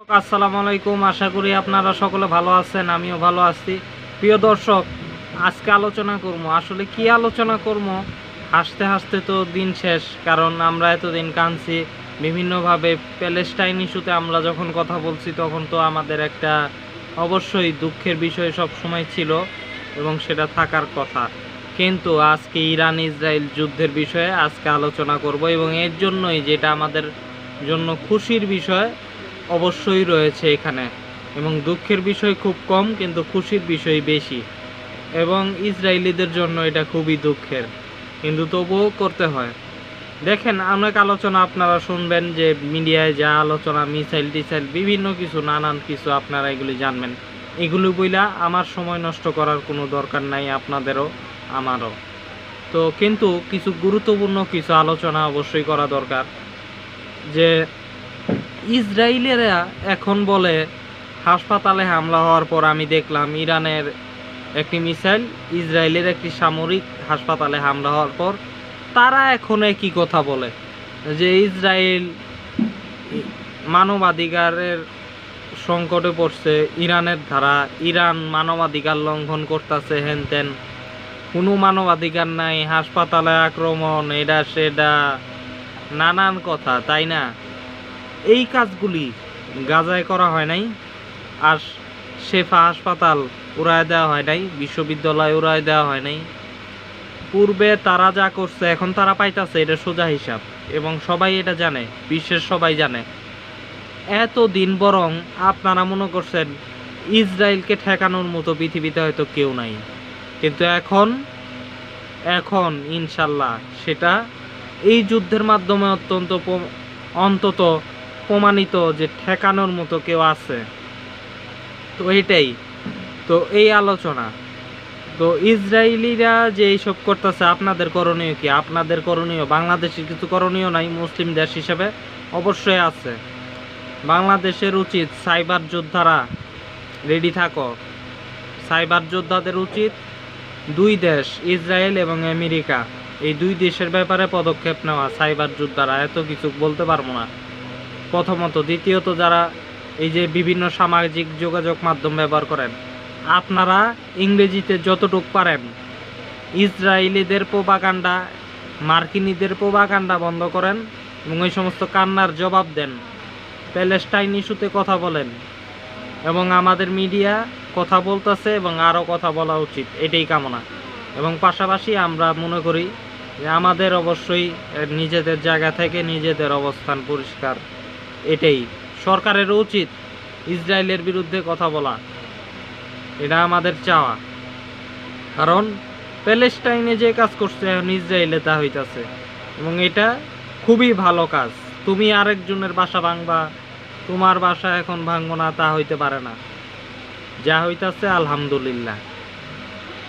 আসসালামু আলাইকুম। আশা করি আপনারা সকলে ভালো আছেন, আমিও ভালো আছি। প্রিয় দর্শক, আজকে আলোচনা করব। আসলে কি আলোচনা করব? হাসতে হাসতে তো দিন শেষ, কারণ আমরা এতদিন কাঁদছি। বিভিন্নভাবে প্যালেস্টাইন ইস্যুতে আমরা যখন কথা বলছি, তখন তো আমাদের একটা অবশ্যই দুঃখের বিষয় সব সময় ছিল, এবং সেটা থাকার কথা। কিন্তু আজকে ইরান ইসরায়েল যুদ্ধের বিষয়ে আজকে আলোচনা করব, এবং এর জন্যই যেটা আমাদের জন্য খুশির বিষয় অবশ্যই রয়েছে এখানে। এবং দুঃখের বিষয় খুব কম, কিন্তু খুশির বিষয় বেশি। এবং ইসরায়েলিদের জন্য এটা খুবই দুঃখের। কিন্তু তবুও করতে হয়। দেখেন, অনেক আলোচনা আপনারা শুনবেন যে মিডিয়ায় যা আলোচনা, মিসাইল টিসাইল, বিভিন্ন কিছু, নানান কিছু আপনারা এগুলি জানবেন। এগুলি বইলা আমার সময় নষ্ট করার কোনো দরকার নাই আপনাদেরও, আমারও। তো কিন্তু কিছু গুরুত্বপূর্ণ কিছু আলোচনা অবশ্যই করা দরকার। যে ইসরায়েলেরা এখন বলে, হাসপাতালে হামলা হওয়ার পর আমি দেখলাম ইরানের একটি মিসাইল ইসরায়েলের একটি সামরিক হাসপাতালে হামলা হওয়ার পর তারা এখন কি কথা বলে, যে ইসরায়েল মানবাধিকারের সংকটে পড়ছে, ইরানের ধারা, ইরান মানবাধিকার লঙ্ঘন করতেছে, হেন তেন। কোনো মানবাধিকার নাই, হাসপাতালে আক্রমণ, এটা সেটা নানান কথা, তাই না? এই কাজগুলি গাজায় করা হয় নাই, আর শেফা হাসপাতাল উড়ায় দেওয়া হয় নাই, বিশ্ববিদ্যালয় উড়ায় দেওয়া হয় নাই। পূর্বে তারা যা করছে, এখন তারা পাইতাছে, এটা সোজা হিসাব, এবং সবাই এটা জানে, বিশ্বের সবাই জানে। এত দিন বরং আপনারা মনে করছেন, ইসরায়েলকে ঠেকানোর মতো পৃথিবীতে হয়তো কেউ নাই। কিন্তু এখন এখন, ইনশাল্লাহ, সেটা এই যুদ্ধের মাধ্যমে অত্যন্ত অন্তত প্রমাণিত যে ঠেকানোর মতো কেউ আছে। তো এটাই তো এই আলোচনা। তো ইসরায়েলিরা যে এইসব করতেছে, আপনাদের করণীয় কি? আপনাদের করণীয়? বাংলাদেশের কিছু করণীয় নাই, মুসলিম দেশ হিসেবে? অবশ্যই আছে। বাংলাদেশের উচিত সাইবার যোদ্ধারা রেডি থাকো। সাইবার যোদ্ধাদের উচিত দুই দেশ, ইসরায়েল এবং আমেরিকা, এই দুই দেশের ব্যাপারে পদক্ষেপ নেওয়া, সাইবার যোদ্ধারা। এত কিছু বলতে পারব না। প্রথমত। দ্বিতীয়ত যারা এই যে বিভিন্ন সামাজিক যোগাযোগ মাধ্যম ব্যবহার করেন, আপনারা ইংরেজিতে যতটুক পারেন, ইসরায়েলিদের প্রোপাগান্ডা, মার্কিনীদের প্রোপাগান্ডা বন্ধ করেন এবং ওই সমস্ত কান্নার জবাব দেন। প্যালেস্টাইন ইস্যুতে কথা বলেন এবং আমাদের মিডিয়া কথা বলতেছে এবং আরও কথা বলা উচিত, এটাই কামনা। এবং পাশাপাশি আমরা মনে করি যে আমাদের অবশ্যই নিজেদের জায়গা থেকে নিজেদের অবস্থান পরিষ্কার এটাই। সরকারের উচিত ইসরায়েলের বিরুদ্ধে কথা বলা। এটা আমাদের চাওয়া। কারণ প্যালেস্টাইনে যে কাজ করছে, এখন ইসরায়েলে তা হইতাছে। এবং এটা খুবই ভালো কাজ। তুমি আরেকজনের বাসা ভাঙবা, তোমার বাসা এখন ভাঙবো না, তা হইতে পারে না। যা হইতাছে, আলহামদুলিল্লাহ।